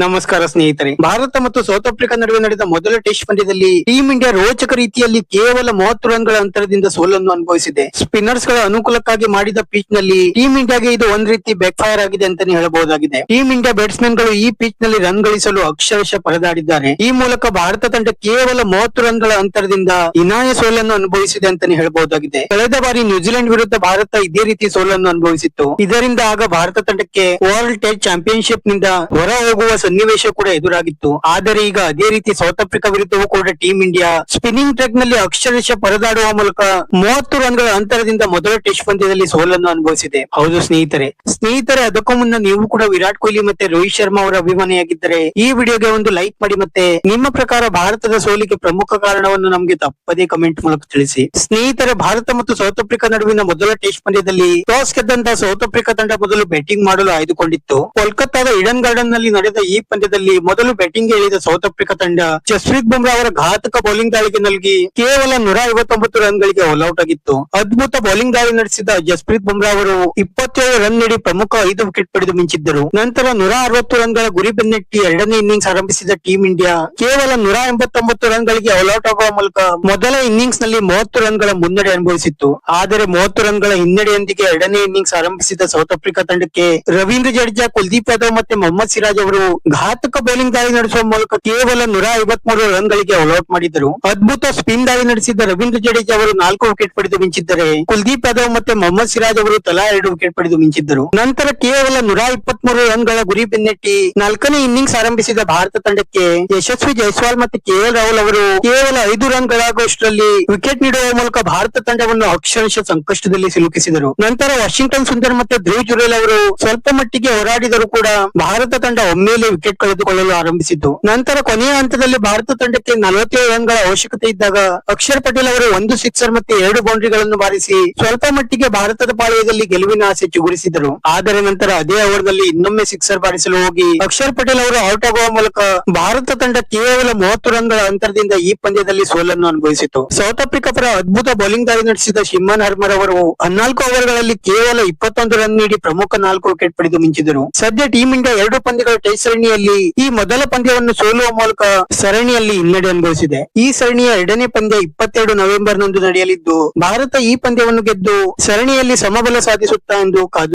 ನಮಸ್ಕಾರ ಸ್ನೇಹಿತರೆ. ಭಾರತ ಮತ್ತು ಸೌತ್ ಆಫ್ರಿಕಾ ನಡುವೆ ನಡೆದ ಮೊದಲ ಟೆಸ್ಟ್ ಪಂದ್ಯದಲ್ಲಿ ಟೀಮ್ ಇಂಡಿಯಾ ರೋಚಕ ರೀತಿಯಲ್ಲಿ ಕೇವಲ ಮೂವತ್ತು ರನ್ಗಳ ಅಂತರದಿಂದ ಸೋಲನ್ನು ಅನುಭವಿಸಿದೆ. ಸ್ಪಿನ್ನರ್ಸ್ಗಳ ಅನುಕೂಲಕ್ಕಾಗಿ ಮಾಡಿದ ಪಿಚ್ನಲ್ಲಿ ಟೀಮ್ ಇಂಡಿಯಾಗೆ ಇದು ಒಂದ್ ರೀತಿ ಬ್ಯಾಕ್ ಫೈರ್ ಆಗಿದೆ ಅಂತಾನೆ ಹೇಳಬಹುದಾಗಿದೆ. ಟೀಮ್ ಇಂಡಿಯಾ ಬ್ಯಾಟ್ಸ್ಮನ್ಗಳು ಈ ಪಿಚ್ನಲ್ಲಿ ರನ್ ಗಳಿಸಲು ಅಕ್ಷರಶಃ ಪರದಾಡಿದ್ದಾರೆ. ಈ ಮೂಲಕ ಭಾರತ ತಂಡ ಕೇವಲ ಮೂವತ್ತು ರನ್ಗಳ ಅಂತರದಿಂದ ಇನಾಯ ಸೋಲನ್ನು ಅನುಭವಿಸಿದೆ ಅಂತಾನೆ ಹೇಳಬಹುದಾಗಿದೆ. ಕಳೆದ ಬಾರಿ ನ್ಯೂಜಿಲೆಂಡ್ ವಿರುದ್ಧ ಭಾರತ ಇದೇ ರೀತಿ ಸೋಲನ್ನು ಅನುಭವಿಸಿತ್ತು. ಇದರಿಂದ ಆಗ ಭಾರತ ತಂಡಕ್ಕೆ ವರ್ಲ್ಡ್ ಟೆಸ್ಟ್ ಚಾಂಪಿಯನ್ಶಿಪ್ನಿಂದ ಹೊರ ಹೋಗುವ ಸನ್ನಿವೇಶ ಕೂಡ ಎದುರಾಗಿತ್ತು. ಆದರೆ ಈಗ ಅದೇ ರೀತಿ ಸೌತ್ ಆಫ್ರಿಕಾ ವಿರುದ್ಧವೂ ಕೂಡ ಟೀಂ ಇಂಡಿಯಾ ಸ್ಪಿನ್ನಿಂಗ್ ಟ್ರ್ಯಾಕ್ನಲ್ಲಿ ಅಕ್ಷರಶಃ ಪರದಾಡುವ ಮೂಲಕ ಮೂವತ್ತು ರನ್ಗಳ ಅಂತರದಿಂದ ಮೊದಲ ಟೆಸ್ಟ್ ಪಂದ್ಯದಲ್ಲಿ ಸೋಲನ್ನು ಅನುಭವಿಸಿದೆ. ಹೌದು ಸ್ನೇಹಿತರೆ. ಸ್ನೇಹಿತರೆ, ಅದಕ್ಕೂ ಮುನ್ನ ನೀವು ಕೂಡ ವಿರಾಟ್ ಕೊಹ್ಲಿ ಮತ್ತೆ ರೋಹಿತ್ ಶರ್ಮಾ ಅವರ ಅಭಿಮಾನಿಯಾಗಿದ್ದರೆ ಈ ವಿಡಿಯೋಗೆ ಒಂದು ಲೈಕ್ ಮಾಡಿ ಮತ್ತೆ ನಿಮ್ಮ ಪ್ರಕಾರ ಭಾರತದ ಸೋಲಿಗೆ ಪ್ರಮುಖ ಕಾರಣವನ್ನು ನಮಗೆ ತಪ್ಪದೇ ಕಮೆಂಟ್ ಮೂಲಕ ತಿಳಿಸಿ. ಸ್ನೇಹಿತರೆ, ಭಾರತ ಮತ್ತು ಸೌತ್ ಆಫ್ರಿಕಾ ನಡುವಿನ ಮೊದಲ ಟೆಸ್ಟ್ ಪಂದ್ಯದಲ್ಲಿ ಟಾಸ್ ಗೆದ್ದಂತ ಸೌತ್ ಆಫ್ರಿಕಾ ತಂಡ ಮೊದಲು ಬ್ಯಾಟಿಂಗ್ ಮಾಡಲು ಆಯ್ದುಕೊಂಡಿತ್ತು. ಕೋಲ್ಕತ್ತಾದ ಇಡನ್ ಗಾರ್ಡನ್ನಲ್ಲಿ ನಡೆದ ಪಂದ್ಯದಲ್ಲಿ ಮೊದಲು ಬ್ಯಾಟಿಂಗ್ ಇಳಿದ ಸೌತ್ ಆಫ್ರಿಕಾ ತಂಡ ಜಸ್ಪ್ರೀತ್ ಬುಮ್ರಾ ಅವರ ಘಾತಕ ಬೌಲಿಂಗ್ ದಾಳಿಗೆ ನಲ್ಗಿ ಕೇವಲ ನೂರ ಐವತ್ತೊಂಬತ್ತು ರನ್ ಗಳಿಗೆ ಆಲ್ಔಟ್ ಆಗಿತ್ತು. ಅದ್ಭುತ ಬೌಲಿಂಗ್ ದಾಳಿ ನಡೆಸಿದ ಜಸ್ಪ್ರೀತ್ ಬುಮ್ರಾ ಅವರು ಇಪ್ಪತ್ತೇಳು ರನ್ ನೀಡಿ ಪ್ರಮುಖ ಐದು ವಿಕೆಟ್ ಪಡೆದು ಮಿಂಚಿದ್ದರು. ನಂತರ ನೂರ ಅರವತ್ತು ರನ್ಗಳ ಗುರಿ ಬೆನ್ನಟ್ಟಿ ಎರಡನೇ ಇನ್ನಿಂಗ್ಸ್ ಆರಂಭಿಸಿದ ಟೀಂ ಇಂಡಿಯಾ ಕೇವಲ ನೂರ ಎಂಬತ್ತೊಂಬತ್ತು ರನ್ ಗಳಿಗೆ ಆಲ್ಔಟ್ ಆಗುವ ಮೂಲಕ ಮೊದಲ ಇನ್ನಿಂಗ್ಸ್ನಲ್ಲಿ ಮೂವತ್ತು ರನ್ಗಳ ಮುನ್ನಡೆ ಅನುಭವಿಸಿತ್ತು. ಆದರೆ ಮೂವತ್ತು ರನ್ಗಳ ಹಿನ್ನಡೆಯೊಂದಿಗೆ ಎರಡನೇ ಇನ್ನಿಂಗ್ಸ್ ಆರಂಭಿಸಿದ ಸೌತ್ ಆಫ್ರಿಕಾ ತಂಡಕ್ಕೆ ರವೀಂದ್ರ ಜಡೇಜಾ, ಕುಲ್ದೀಪ್ ಯಾದವ್ ಮತ್ತೆ ಮೊಹಮ್ಮದ್ ಸಿರಾಜ್ ಅವರು ಘಾತಕ ಬೌಲಿಂಗ್ ದಾಳಿ ನಡೆಸುವ ಮೂಲಕ ಕೇವಲ ನೂರ ಐವತ್ಮೂರು ರನ್ ಗಳಿಗೆ ಅಲೌಟ್ ಮಾಡಿದರು ಅದ್ಭುತ ಸ್ಪಿನ್ ದಾಳಿ ನಡೆಸಿದ ರವೀಂದ್ರ ಜಡೇಜಾ ಅವರು ನಾಲ್ಕು ವಿಕೆಟ್ ಪಡೆದು ಮಿಂಚಿದ್ದರೆ, ಕುಲ್ದೀಪ್ ಯಾದವ್ ಮತ್ತೆ ಮೊಹಮ್ಮದ್ ಸಿರಾಜ್ ಅವರು ತಲಾ ಎರಡು ವಿಕೆಟ್ ಪಡೆದು ಮಿಂಚಿದ್ದರು. ನಂತರ ಕೇವಲ ನೂರ ಇಪ್ಪತ್ಮೂರು ರನ್ಗಳ ಗುರಿ ಬೆನ್ನಟ್ಟಿ ನಾಲ್ಕನೇ ಇನ್ನಿಂಗ್ಸ್ ಆರಂಭಿಸಿದ ಭಾರತ ತಂಡಕ್ಕೆ ಯಶಸ್ವಿ ಜೈಸ್ವಾಲ್ ಮತ್ತು ಕೆಎಲ್ ರಾಹುಲ್ ಅವರು ಕೇವಲ ಐದು ರನ್ ಗಳಾಗುವಷ್ಟರಲ್ಲಿ ವಿಕೆಟ್ ನೀಡುವ ಮೂಲಕ ಭಾರತ ತಂಡವನ್ನು ಅಕ್ಷರಶಃ ಸಂಕಷ್ಟದಲ್ಲಿ ಸಿಲುಕಿಸಿದರು. ನಂತರ ವಾಷಿಂಗ್ಟನ್ ಸುಂದರ್ ಮತ್ತು ಧ್ರುವ್ ಜುರೇಲ್ ಅವರು ಸ್ವಲ್ಪ ಮಟ್ಟಿಗೆ ಹೋರಾಡಿದರೂ ಕೂಡ ಭಾರತ ತಂಡ ಒಮ್ಮೆಲೆ ವಿಕೆಟ್ ಕಳೆದುಕೊಳ್ಳಲು ಆರಂಭಿಸಿದ್ದು. ನಂತರ ಕೊನೆಯ ಹಂತದಲ್ಲಿ ಭಾರತ ತಂಡಕ್ಕೆ ನಲವತ್ತೇಳು ರನ್ಗಳ ಅವಶ್ಯಕತೆ ಇದ್ದಾಗ ಅಕ್ಷರ್ ಪಟೇಲ್ ಅವರು ಒಂದು ಸಿಕ್ಸರ್ ಮತ್ತೆ ಎರಡು ಬೌಂಡ್ರಿಗಳನ್ನು ಬಾರಿಸಿ ಸ್ವಲ್ಪ ಮಟ್ಟಿಗೆ ಭಾರತದ ಪಾಳ್ಯದಲ್ಲಿ ಗೆಲುವಿನ ಆಸೆ ಚಿಗುರಿಸಿದರು. ಆದರೆ ನಂತರ ಅದೇ ಓವರ್ನಲ್ಲಿ ಇನ್ನೊಮ್ಮೆ ಸಿಕ್ಸರ್ ಬಾರಿಸಲು ಹೋಗಿ ಅಕ್ಷರ್ ಪಟೇಲ್ ಅವರು ಔಟ್ ಆಗುವ ಮೂಲಕ ಭಾರತ ತಂಡ ಕೇವಲ ಮೂವತ್ತು ರನ್ಗಳ ಅಂತರದಿಂದ ಈ ಪಂದ್ಯದಲ್ಲಿ ಸೋಲನ್ನು ಅನುಭವಿಸಿತು. ಸೌತ್ ಆಫ್ರಿಕಾ ಪರ ಅದ್ಭುತ ಬೌಲಿಂಗ್ ದಾಳಿ ನಡೆಸಿದ ಶಿಮ್ಮನ್ ಹರ್ಮರ್ ಅವರು ಹದಿನಾಲ್ಕು ಓವರ್ಗಳಲ್ಲಿ ಕೇವಲ ಇಪ್ಪತ್ತೊಂದು ರನ್ ನೀಡಿ ಪ್ರಮುಖ ನಾಲ್ಕು ವಿಕೆಟ್ ಪಡೆದು ಮಿಂಚಿದರು. ಸದ್ಯ ಟೀಂ ಇಂಡಿಯಾ ಎರಡು ಪಂದ್ಯಗಳ ಟೆಸ್ಟ್ ಸರಣಿಯಲ್ಲಿ ಈ ಮೊದಲ ಪಂದ್ಯವನ್ನು ಸೋಲುವ ಮೂಲಕ ಸರಣಿಯಲ್ಲಿ ಹಿನ್ನಡೆ ಅನುಭವಿಸಿದೆ. ಈ ಸರಣಿಯ ಎರಡನೇ ಪಂದ್ಯ ಇಪ್ಪತ್ತೆರಡು ನವೆಂಬರ್ ನಂದು ನಡೆಯಲಿದ್ದು, ಭಾರತ ಈ ಪಂದ್ಯವನ್ನು ಗೆದ್ದು ಸರಣಿಯಲ್ಲಿ ಸಮಬಲ ಸಾಧಿಸುತ್ತಾ ಎಂದು ಕಾದು